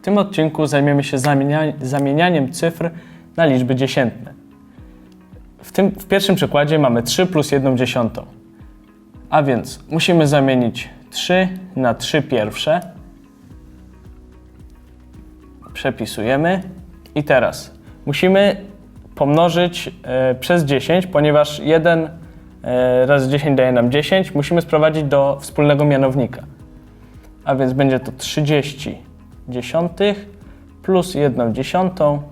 W tym odcinku zajmiemy się zamienia- zamienianiem cyfr na liczby dziesiętne. W, tym, w pierwszym przykładzie mamy 3 plus 1 dziesiątą. A więc musimy zamienić 3 na 3 pierwsze. Przepisujemy. I teraz musimy pomnożyć e, przez 10, ponieważ 1 e, razy 10 daje nam 10. Musimy sprowadzić do wspólnego mianownika. A więc będzie to 30 dziesiątych plus 1 dziesiątą,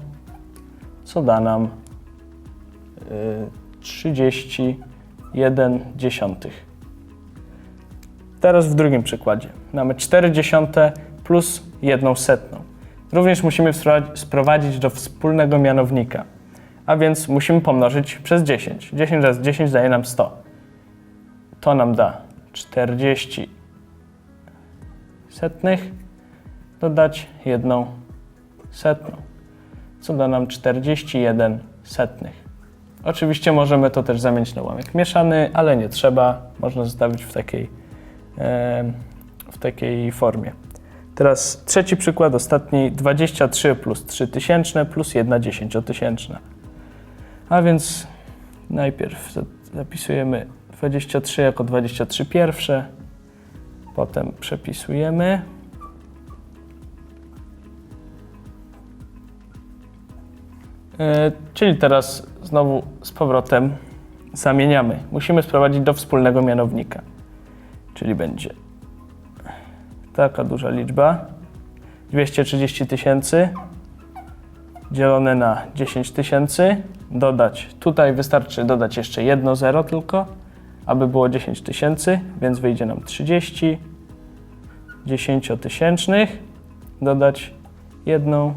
co da nam y, 31 dziesiątych. Teraz w drugim przykładzie. Mamy 4 dziesiąte plus 1 setną. Również musimy spro- sprowadzić do wspólnego mianownika. A więc musimy pomnożyć przez 10. 10 razy 10 daje nam 100. To nam da 40 setnych, dodać jedną setną, co da nam 41 setnych. Oczywiście możemy to też zamienić na ułamek mieszany, ale nie trzeba. Można zostawić w takiej, w takiej formie. Teraz trzeci przykład, ostatni. 23 plus 3 tysięczne plus 1 dziesięciotysięczna. A więc najpierw za- zapisujemy 23 jako 23 pierwsze, potem przepisujemy. Czyli teraz znowu z powrotem zamieniamy. Musimy sprowadzić do wspólnego mianownika. Czyli będzie taka duża liczba 230 tysięcy dzielone na 10 tysięcy. Dodać, tutaj wystarczy dodać jeszcze jedno zero tylko, aby było 10 tysięcy, więc wyjdzie nam 30 dziesięciotysięcznych. Dodać jedną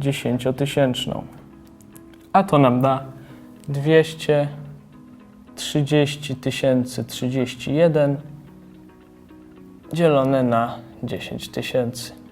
dziesięciotysięczną. A to nam da 230 tysięcy 31 dzielone na 10 tysięcy.